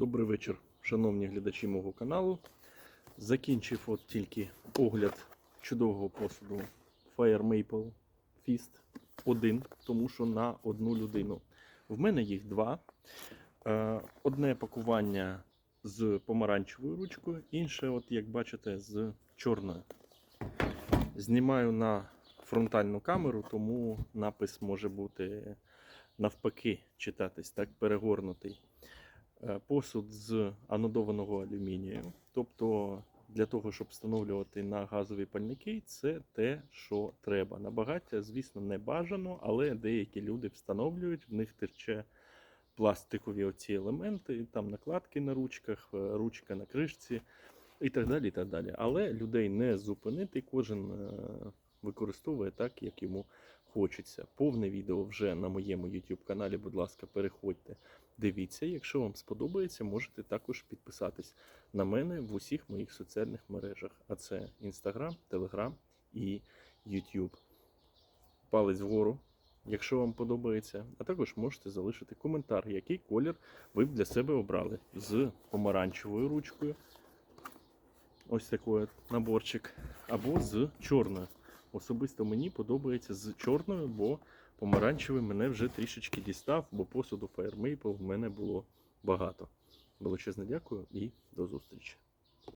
Добрий вечір, шановні глядачі мого каналу. Закінчив от тільки огляд чудового посуду Fire Maple Fist один, тому що на одну людину. В мене їх два. Е, Одне пакування з помаранчевою ручкою, інше, от як бачите, з чорною. Знімаю на фронтальну камеру, тому напис може бути навпаки читатись, так перегорнутий. Е, Посуд з анодованого алюмінію. Тобто для того, щоб встановлювати на газові пальники, це те, що треба. На багаття, звісно, не бажано, але деякі люди встановлюють, в них терче пластикові оці елементи, там накладки на ручках, е, ручка на кришці і так далі. і так далі. Але людей не зупинити, кожен е, використовує так, як йому хочеться. Повне відео вже на моєму YouTube каналі. Будь ласка, переходьте, дивіться. Якщо вам сподобається, можете також підписатись на мене в усіх моїх соціальних мережах. А це Instagram, Telegram і YouTube. Палець вгору, якщо вам подобається. А також можете залишити коментар, який колір ви б для себе обрали з помаранчевою ручкою. Ось такий наборчик. Або з чорною. Особисто мені подобається з чорною, бо помаранчевий мене вже трішечки дістав, бо посуду Maple в мене було багато. Величезне дякую і до зустрічі.